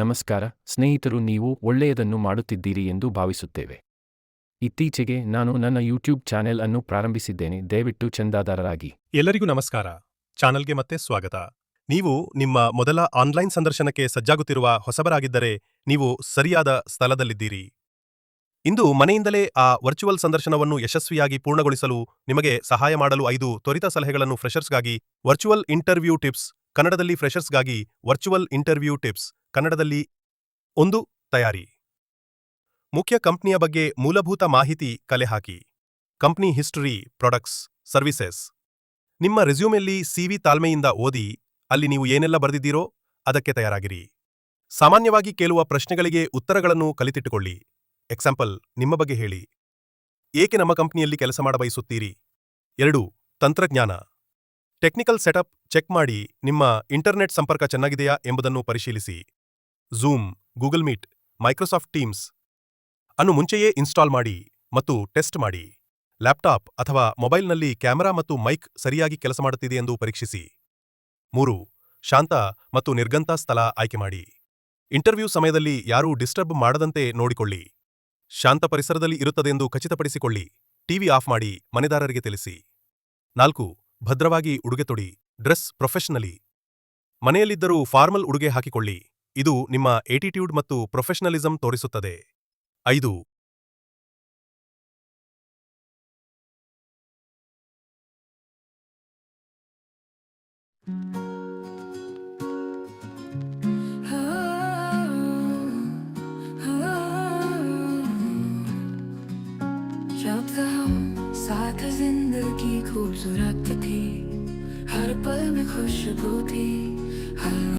ನಮಸ್ಕಾರ, ಸ್ನೇಹಿತರು, ನೀವು ಒಳ್ಳೆಯದನ್ನು ಮಾಡುತ್ತಿದ್ದೀರಿ ಎಂದು ಭಾವಿಸುತ್ತೇವೆ. ಇತ್ತೀಚೆಗೆ ನಾನು ನನ್ನ ಯೂಟ್ಯೂಬ್ ಚಾನೆಲ್ ಅನ್ನು ಪ್ರಾರಂಭಿಸಿದ್ದೇನೆ, ದಯವಿಟ್ಟು ಚಂದಾದಾರರಾಗಿ. ಎಲ್ಲರಿಗೂ ನಮಸ್ಕಾರ. ಚಾನಲ್ಗೆ ಮತ್ತೆ ಸ್ವಾಗತ. ನೀವು ನಿಮ್ಮ ಮೊದಲ ಆನ್ಲೈನ್ ಸಂದರ್ಶನಕ್ಕೆ ಸಜ್ಜಾಗುತ್ತಿರುವ ಹೊಸಬರಾಗಿದ್ದರೆ ನೀವು ಸರಿಯಾದ ಸ್ಥಳದಲ್ಲಿದ್ದೀರಿ. ಇಂದು ಮನೆಯಿಂದಲೇ ಆ ವರ್ಚುವಲ್ ಸಂದರ್ಶನವನ್ನು ಯಶಸ್ವಿಯಾಗಿ ಪೂರ್ಣಗೊಳಿಸಲು ನಿಮಗೆ ಸಹಾಯ ಮಾಡಲು ಐದು ತ್ವರಿತ ಸಲಹೆಗಳನ್ನು ಫ್ರೆಷರ್ಸ್ಗಾಗಿ ವರ್ಚುವಲ್ ಇಂಟರ್ವ್ಯೂ ಟಿಪ್ಸ್, ಕನ್ನಡದಲ್ಲಿ ಫ್ರೆಷರ್ಸ್ಗಾಗಿ ವರ್ಚುವಲ್ ಇಂಟರ್ವ್ಯೂ ಟಿಪ್ಸ್. ಕನ್ನಡದಲ್ಲಿ ಒಂದು ತಯಾರಿ. ಮುಖ್ಯ ಕಂಪ್ನಿಯ ಬಗ್ಗೆ ಮೂಲಭೂತ ಮಾಹಿತಿ ಕಲೆ ಹಾಕಿ. Company history, products, services. ನಿಮ್ಮ ರೆಸ್ಯೂಮೆಲ್ಲಿ ಸಿವಿ ತಾಳ್ಮೆಯಿಂದ ಓದಿ, ಅಲ್ಲಿ ನೀವು ಏನೆಲ್ಲ ಬರೆದಿದ್ದೀರೋ ಅದಕ್ಕೆ ತಯಾರಾಗಿರಿ. ಸಾಮಾನ್ಯವಾಗಿ ಕೇಳುವ ಪ್ರಶ್ನೆಗಳಿಗೆ ಉತ್ತರಗಳನ್ನು ಕಲಿತಿಟ್ಟುಕೊಳ್ಳಿ. ಎಕ್ಸಾಂಪಲ್, ನಿಮ್ಮ ಬಗ್ಗೆ ಹೇಳಿ. ಏಕೆ ನಮ್ಮ ಕಂಪ್ನಿಯಲ್ಲಿ ಕೆಲಸ ಮಾಡಬಯಸುತ್ತೀರಿ? ಎರಡು, ತಂತ್ರಜ್ಞಾನ. ಟೆಕ್ನಿಕಲ್ ಸೆಟಪ್ ಚೆಕ್ ಮಾಡಿ ನಿಮ್ಮ ಇಂಟರ್ನೆಟ್ ಸಂಪರ್ಕ ಚೆನ್ನಾಗಿದೆಯಾ ಎಂಬುದನ್ನು ಪರಿಶೀಲಿಸಿ. Zoom Google Meet Microsoft Teams ಅನ್ನು ಮುಂಚೆಯೇ ಇನ್ಸ್ಟಾಲ್ ಮಾಡಿ ಮತ್ತು ಟೆಸ್ಟ್ ಮಾಡಿ. ಲ್ಯಾಪ್ಟಾಪ್ ಅಥವಾ ಮೊಬೈಲ್ನಲ್ಲಿ ಕ್ಯಾಮೆರಾ ಮತ್ತು ಮೈಕ್ ಸರಿಯಾಗಿ ಕೆಲಸ ಮಾಡುತ್ತಿದೆ ಎಂದು ಪರೀಕ್ಷಿಸಿ. ಮೂರು, ಶಾಂತ ಮತ್ತು ನಿರ್ಗಂತ ಸ್ಥಳ ಆಯ್ಕೆ ಮಾಡಿ. ಇಂಟರ್ವ್ಯೂ ಸಮಯದಲ್ಲಿ ಯಾರೂ ಡಿಸ್ಟರ್ಬ್ ಮಾಡದಂತೆ ನೋಡಿಕೊಳ್ಳಿ. ಶಾಂತ ಪರಿಸರದಲ್ಲಿ ಇರುತ್ತದೆಂದು ಖಚಿತಪಡಿಸಿಕೊಳ್ಳಿ. ಟಿವಿ ಆಫ್ ಮಾಡಿ ಮನೆದಾರರಿಗೆ ತಿಳಿಸಿ. ನಾಲ್ಕು, ಭದ್ರವಾಗಿ ಉಡುಗೆ ತೊಡಿ ಡ್ರೆಸ್ ಪ್ರೊಫೆಷನಲಿ ಮನೆಯಲ್ಲಿದ್ದರೂ ಫಾರ್ಮಲ್ ಉಡುಗೆ ಹಾಕಿಕೊಳ್ಳಿ. ಇದು ನಿಮ್ಮ ಏಟಿಟ್ಯೂಡ್ ಮತ್ತು ಪ್ರೊಫೆಷನಲಿಸಂ ತೋರಿಸುತ್ತದೆ ಐದು जब से हम साथ जिंदगी खूबसूरत थी हर पल में खुशबू थी हर